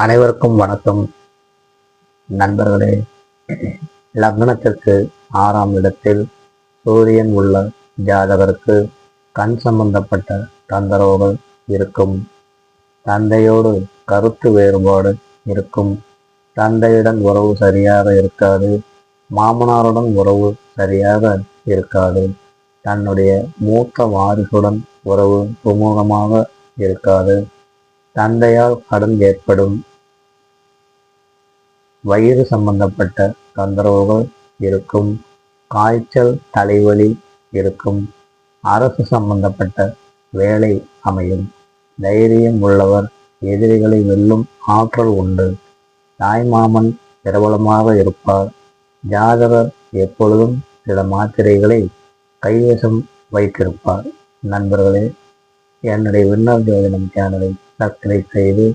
அனைவருக்கும் வணக்கம். நண்பர்களே லக்னத்திற்கு ஆறாம் இடத்தில் சூரியன் உள்ள ஜாதகருக்கு கண் சம்பந்தப்பட்ட தொந்தரவுகள் இருக்கும். தந்தையோடு கருத்து வேறுபாடு இருக்கும். தந்தையுடன் உறவு சரியாக இருக்காது. மாமனாருடன் உறவு சரியாக இருக்காது. தன்னுடைய மூத்த வாரிசுடன் உறவு சுமூகமாக இருக்காது. தந்தையால் கடன் ஏற்படும். வயிறு சம்பந்தப்பட்ட தொந்தரவுகள் இருக்கும். காய்ச்சல் தலைவலி இருக்கும். அரசு சம்பந்தப்பட்ட வேலை அமையும். தைரியம் உள்ளவர் எதிரிகளை வெல்லும் ஆற்றல் உண்டு. தாய்மாமன் பிரபலமாக இருப்பார். ஜாதகர் எப்பொழுதும் சில மாத்திரைகளை கைவசம் வைத்திருப்பார். நண்பர்களே என்னுடைய விண்ணர் ஜோதிடம் சேனலை சப்ஸ்கிரைப் செய்து